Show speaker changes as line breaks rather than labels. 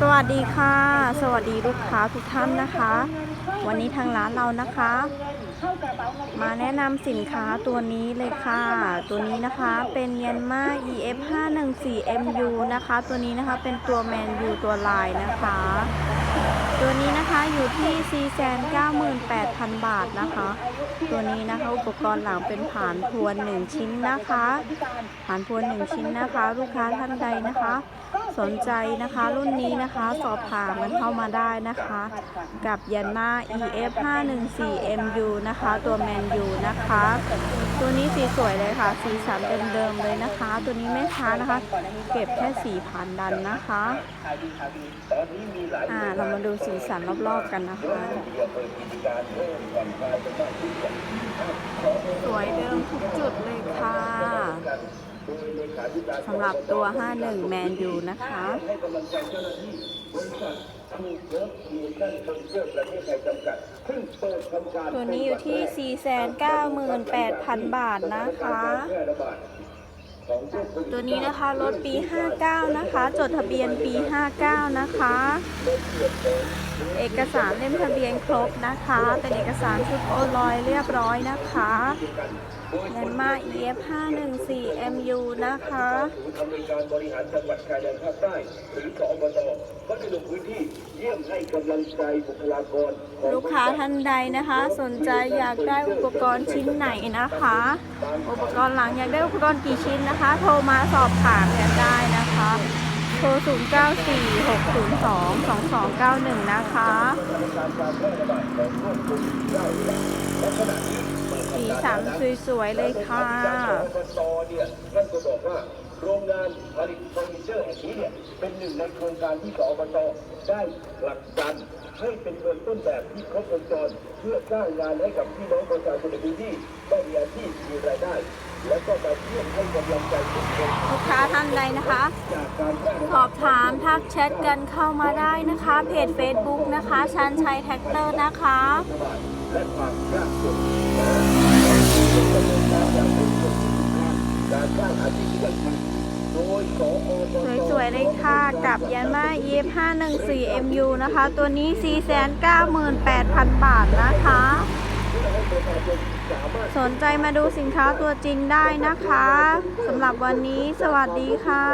สวัสดีค่ะ สวัสดีลูกค้าทุกท่านนะคะ วันนี้ทางร้านเรานะคะ มาแนะนำสินค้าตัวนี้เลยค่ะ ตัวนี้นะคะเป็นเยนมา EF 514 MU นะคะ ตัวนี้นะคะเป็นตัวแมนยูตัวลายนะคะ ตัวนี้นะคะอยู่ที่ 498,000 บาทนะคะ ตัวนี้นะคะอุปกรณ์หลังเป็นผานพวน 1 ชิ้นนะคะ ผานพวน 1 ชิ้นนะคะ ลูกค้าท่านใดนะคะ สนใจนะคะ รุ่นนี้นะคะสอบถามกันเข้ามาได้นะคะ กับยันมา EF 514 MU นะคะ ตัวแมนยูนะคะ ตัวนี้สีสวยเลยค่ะ สีสันเดิมๆเลยนะคะ ตัวนี้แม่ค้านะคะ เก็บแค่สี่พันดันนะคะอ่าเรามาดูสีสันรอบๆกันนะคะสวยเดิมทุกจุด สำหรับตัว 51 แมนยูนะคะตัวนี้อยู่ที่ 498,000 บาทนะคะ ตัวนี้นะคะรถปี 59 นะคะ จดทะเบียนปี 59 นะคะ เอกสารเล่มทะเบียนครบนะคะ เป็นเอกสารชุดโอลอยเรียบร้อยนะคะยันมา EF 514 MU นะคะ
ศูนย์อำนการบริหารจังหวัดชายแดนภาคใต้หรือสอบตก็จะลงพื้นที่เยี่ยมให้กำลังใจบุคลากร
ลูกค้าท่านใดนะคะ สนใจอยากได้อุปกรณ์ชิ้นไหนนะคะ อุปกรณ์หลังอยากได้อุปกรณ์กี่ชิ้นนะคะโทรมาสอบถามกันได้นะคะ โทร 0 9 4 6 0 2 2 2 9 1 นะคะสีสันสวยๆเลยค่ะ
อบตเนี่ยท่านก็บอกว่าโรงงานผลิตเฟอร์นิเจอร์แห่งนี้เนี่ยเป็นหนึ่งในโครงการที่สอบตได้ผลักดันให้เป็นเงินต้นแบบที่ครบวงจรเพื่อสร้างงานให้กับพี่น้องประชาชนในพื้นที่ได้มีอาชีพมีรายได้ ละก็มาเยี่ยมให้กำลังใจทุกคน
ลูกค้าท่านใดนะคะ
จากการแพร่ระ
ส
บา
อ
ด
บถามทักแชทกันเข้ามาได้นะคะ เพจ Facebook นะคะชันชัยแท็กเตอร์นะคะ
และความยากจนการสร้างอาชีพที่ยั่งยืนโดยสอป
สวยๆเลยค่ะกับยันมา EF 514 MU นะคะ ตัวนี้ 498,000 บาทนะคะ สนใจมาดูสินค้าตัวจริงได้นะคะสำหรับวันนี้สวัสดีค่ะ